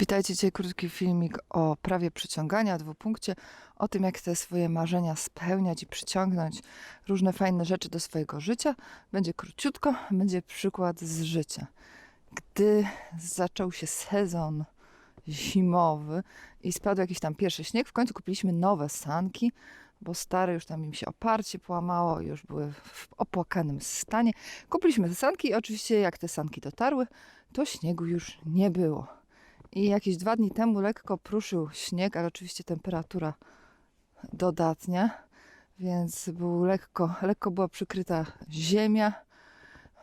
Witajcie, dzisiaj krótki filmik o prawie przyciągania, dwupunkcie, o tym jak te swoje marzenia spełniać i przyciągnąć różne fajne rzeczy do swojego życia. Będzie króciutko, będzie przykład z życia. Gdy zaczął się sezon zimowy i spadł jakiś tam pierwszy śnieg, w końcu kupiliśmy nowe sanki, bo stare już tam im się oparcie połamało, już były w opłakanym stanie. Kupiliśmy te sanki i oczywiście jak te sanki dotarły, to śniegu już nie było. I jakieś dwa dni temu lekko pruszył śnieg, ale oczywiście temperatura dodatnia, więc był lekko, lekko była przykryta ziemia.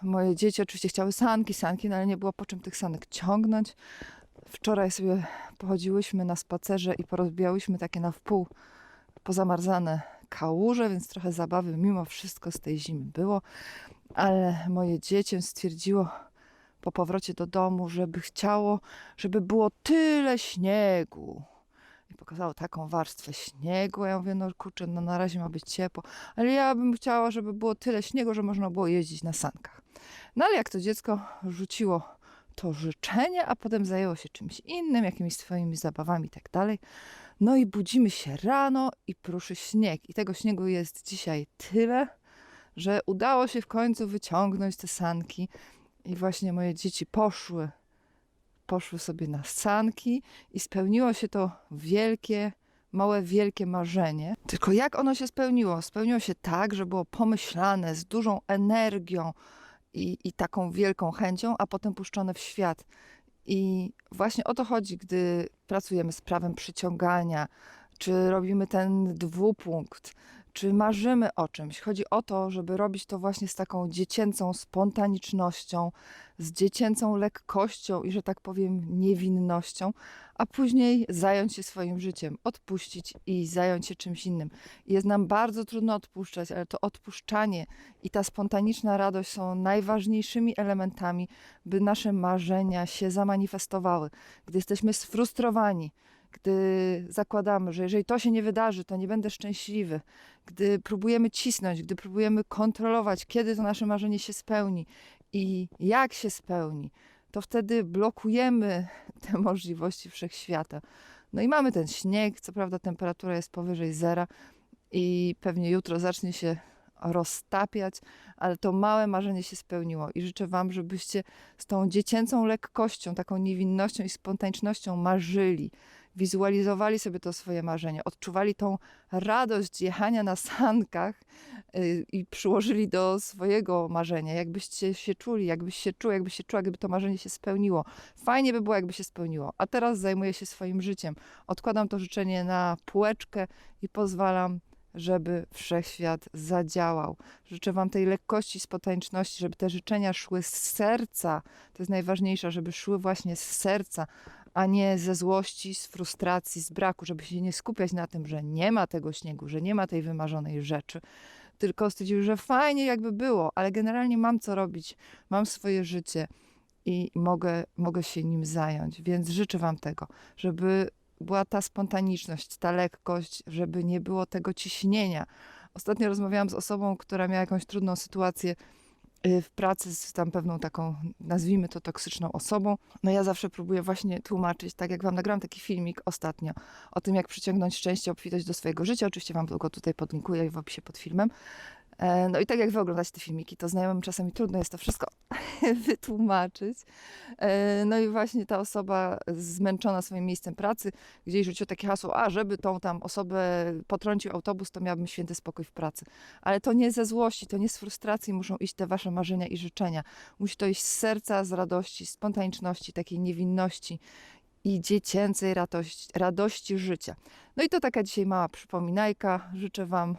Moje dzieci oczywiście chciały sanki, sanki, no ale nie było po czym tych sanek ciągnąć. Wczoraj sobie pochodziłyśmy na spacerze i porozbijałyśmy takie na wpół pozamarzane kałuże, więc trochę zabawy mimo wszystko z tej zimy było. Ale moje dziecię stwierdziło, po powrocie do domu, żeby chciało, żeby było tyle śniegu. I pokazało taką warstwę śniegu. Ja mówię, no kurczę, no na razie ma być ciepło, ale ja bym chciała, żeby było tyle śniegu, że można było jeździć na sankach. No ale jak to dziecko rzuciło to życzenie, a potem zajęło się czymś innym, jakimiś swoimi zabawami i tak dalej. No i budzimy się rano i pruszy śnieg. I tego śniegu jest dzisiaj tyle, że udało się w końcu wyciągnąć te sanki. I właśnie moje dzieci poszły, poszły sobie na sanki i spełniło się to wielkie, małe, wielkie marzenie. Tylko jak ono się spełniło? Spełniło się tak, że było pomyślane z dużą energią i, i taką wielką chęcią, a potem puszczone w świat. I właśnie o to chodzi, gdy pracujemy z prawem przyciągania, czy robimy ten dwupunkt, czy marzymy o czymś. Chodzi o to, żeby robić to właśnie z taką dziecięcą spontanicznością, z dziecięcą lekkością i, że tak powiem, niewinnością, a później zająć się swoim życiem, odpuścić i zająć się czymś innym. Jest nam bardzo trudno odpuszczać, ale to odpuszczanie i ta spontaniczna radość są najważniejszymi elementami, by nasze marzenia się zamanifestowały. Gdy jesteśmy sfrustrowani, gdy zakładamy, że jeżeli to się nie wydarzy, to nie będę szczęśliwy, gdy próbujemy cisnąć, gdy próbujemy kontrolować, kiedy to nasze marzenie się spełni i jak się spełni, to wtedy blokujemy te możliwości wszechświata. No i mamy ten śnieg, co prawda temperatura jest powyżej zera i pewnie jutro zacznie się roztapiać, ale to małe marzenie się spełniło i życzę Wam, żebyście z tą dziecięcą lekkością, taką niewinnością i spontanicznością marzyli, wizualizowali sobie to swoje marzenie, odczuwali tą radość jechania na sankach yy, i przyłożyli do swojego marzenia, jakbyście się czuli, jakbyś się czuł, jakbyś się czuła, gdyby to marzenie się spełniło. Fajnie by było, jakby się spełniło. A teraz zajmuję się swoim życiem. Odkładam to życzenie na półeczkę i pozwalam żeby wszechświat zadziałał. Życzę Wam tej lekkości, spontaniczności, żeby te życzenia szły z serca. To jest najważniejsze, żeby szły właśnie z serca, a nie ze złości, z frustracji, z braku, żeby się nie skupiać na tym, że nie ma tego śniegu, że nie ma tej wymarzonej rzeczy. Tylko stwierdził, że fajnie jakby było, ale generalnie mam co robić, mam swoje życie i mogę, mogę się nim zająć. Więc życzę Wam tego, żeby była ta spontaniczność, ta lekkość, żeby nie było tego ciśnienia. Ostatnio rozmawiałam z osobą, która miała jakąś trudną sytuację w pracy z tam pewną taką, nazwijmy to toksyczną osobą. No ja zawsze próbuję właśnie tłumaczyć, tak jak wam nagrałam taki filmik ostatnio o tym, jak przyciągnąć szczęście, obfitość do swojego życia. Oczywiście wam go tutaj podlinkuję w opisie pod filmem. E, no i tak jak wy oglądacie te filmiki, to znajomym czasami trudno jest to wszystko wytłumaczyć. E, no i właśnie ta osoba zmęczona swoim miejscem pracy, gdzieś rzuciła takie hasło, a żeby tą tam osobę potrącił autobus, to miałbym święty spokój w pracy. Ale to nie ze złości, to nie z frustracji muszą iść te wasze marzenia i życzenia. Musi to iść z serca, z radości, spontaniczności, takiej niewinności i dziecięcej radości, radości życia. No i to taka dzisiaj mała przypominajka. Życzę Wam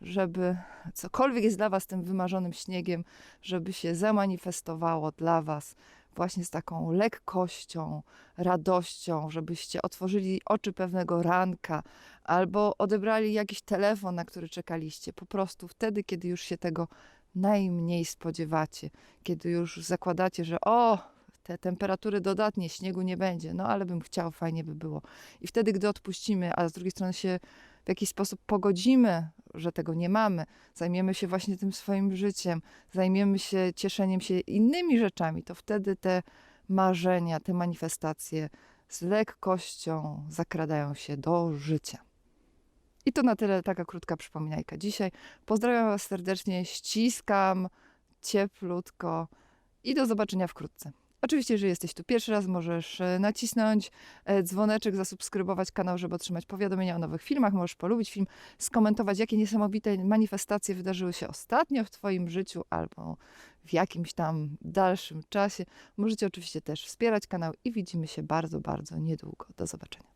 żeby cokolwiek jest dla Was tym wymarzonym śniegiem, żeby się zamanifestowało dla Was właśnie z taką lekkością, radością, żebyście otworzyli oczy pewnego ranka albo odebrali jakiś telefon, na który czekaliście. Po prostu wtedy, kiedy już się tego najmniej spodziewacie, kiedy już zakładacie, że o, te temperatury dodatnie, śniegu nie będzie, no ale bym chciał, fajnie by było. I wtedy, gdy odpuścimy, a z drugiej strony się w jakiś sposób pogodzimy, że tego nie mamy, zajmiemy się właśnie tym swoim życiem, zajmiemy się cieszeniem się innymi rzeczami, to wtedy te marzenia, te manifestacje z lekkością zakradają się do życia. I to na tyle taka krótka przypominajka dzisiaj. Pozdrawiam Was serdecznie, ściskam cieplutko i do zobaczenia wkrótce. Oczywiście, jeżeli jesteś tu pierwszy raz, możesz e, nacisnąć e, dzwoneczek, zasubskrybować kanał, żeby otrzymać powiadomienia o nowych filmach. Możesz polubić film, skomentować, jakie niesamowite manifestacje wydarzyły się ostatnio w Twoim życiu albo w jakimś tam dalszym czasie. Możecie oczywiście też wspierać kanał i widzimy się bardzo, bardzo niedługo. Do zobaczenia.